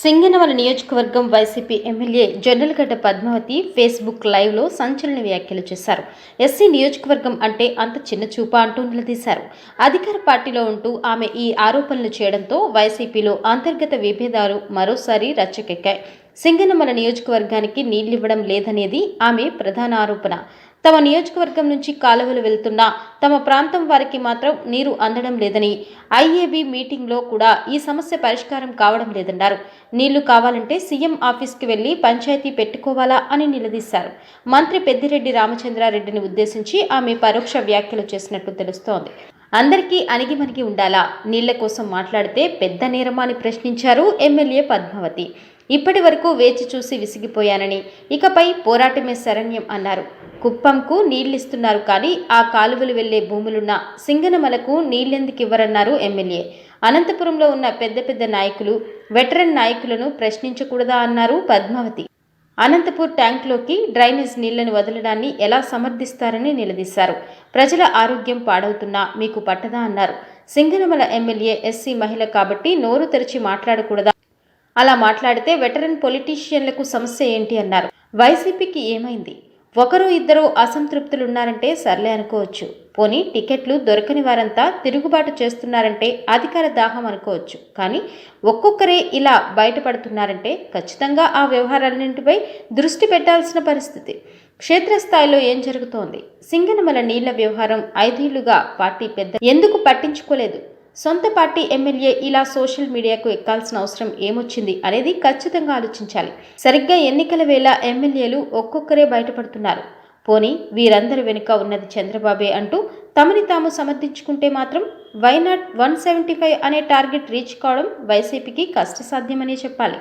సింగనవల నియోజకవర్గం YCP MLA Jonnalagadda Padmavathi Facebook లైవ్లో సంచలన వ్యాఖ్యలు చేశారు. ఎస్సీ నియోజకవర్గం అంటే అంత చిన్న చూప అంటూ నిలదీశారు. అధికార పార్టీలో ఉంటూ ఆమె ఈ ఆరోపణలు చేయడంతో వైసీపీలో అంతర్గత విభేదాలు మరోసారి రచ్చకెక్కాయి. సింగనమల నియోజకవర్గానికి నీళ్ళివ్వడం లేదనేది ఆమె ప్రధాన ఆరోపణ. తమ నియోజకవర్గం నుంచి కాలువలు వెళ్తున్నా తమ ప్రాంతం వారికి మాత్రం నీరు అందడం లేదని ఐఏబీ మీటింగ్లో కూడా ఈ సమస్య పరిష్కారం కావడం లేదన్నారు. నీళ్ళు కావాలంటే సీఎం ఆఫీస్కి వెళ్ళి పంచాయతీ పెట్టుకోవాలా అని నిలదీశారు. మంత్రి పెద్దిరెడ్డి రామచంద్రారెడ్డిని ఉద్దేశించి ఆమె పరోక్ష వ్యాఖ్యలు చేసినట్లు తెలుస్తోంది. అందరికీ అణిగిమణిగి ఉండాలా? నీళ్ళ కోసం మాట్లాడితే పెద్ద నేరమా అని ప్రశ్నించారు ఎమ్మెల్యే పద్మావతి. ఇప్పటి వరకు వేచి చూసి విసిగిపోయానని. ఇకపై పోరాటమే శరణ్యం అన్నారు. కుప్పంకు నీళ్ళిస్తున్నారు కానీ ఆ కాలువలు వెళ్ళే భూములున్న సింగనమలకు నీళ్ళెందుకు ఇవ్వరన్నారు ఎమ్మెల్యే. అనంతపురంలో ఉన్న పెద్ద పెద్ద నాయకులు వెటరన్ నాయకులను ప్రశ్నించకూడదా అన్నారు పద్మావతి. అనంతపూర్ ట్యాంక్లోకి డ్రైనేజ్ నీళ్ళను వదలడాన్ని ఎలా సమర్థిస్తారని నిలదీశారు. ప్రజల ఆరోగ్యం పాడవుతున్నా మీకు పట్టదా అన్నారు. సింగనమల ఎమ్మెల్యే ఎస్సీ మహిళ కాబట్టి నోరు తెరిచి మాట్లాడకూడదా అలా మాట్లాడితే వెటరన్ పొలిటీషియన్లకు సమస్య ఏంటి అన్నారు. వైసీపీకి ఏమైంది? ఒకరు ఇద్దరు అసంతృప్తులున్నారంటే సర్లే అనుకోవచ్చు. పోనీ టికెట్లు దొరకని వారంతా తిరుగుబాటు చేస్తున్నారంటే అధికార దాహం అనుకోవచ్చు. కానీ ఒక్కొక్కరే ఇలా బయటపడుతున్నారంటే ఖచ్చితంగా ఆ వ్యవహారాలన్నింటిపై దృష్టి పెట్టాల్సిన పరిస్థితి. క్షేత్రస్థాయిలో ఏం జరుగుతోంది? సింగనమల నీళ్ళ వ్యవహారం ఐదేళ్ళుగా పార్టీ పెద్ద ఎందుకు పట్టించుకోలేదు? సొంత పార్టీ ఎమ్మెల్యే ఇలా సోషల్ మీడియాకు ఎక్కాల్సిన అవసరం ఏమొచ్చింది అనేది ఖచ్చితంగా ఆలోచించాలి. సరిగ్గా ఎన్నికల వేళ ఎమ్మెల్యేలు ఒక్కొక్కరే బయటపడుతున్నారు. పోనీ వీరందరి వెనుక ఉన్నది చంద్రబాబే అంటూ తమని తాము సమర్థించుకుంటే మాత్రం why not one seventy five అనే టార్గెట్ రీచ్ కావడం వైసీపీకి కష్టసాధ్యమనే చెప్పాలి.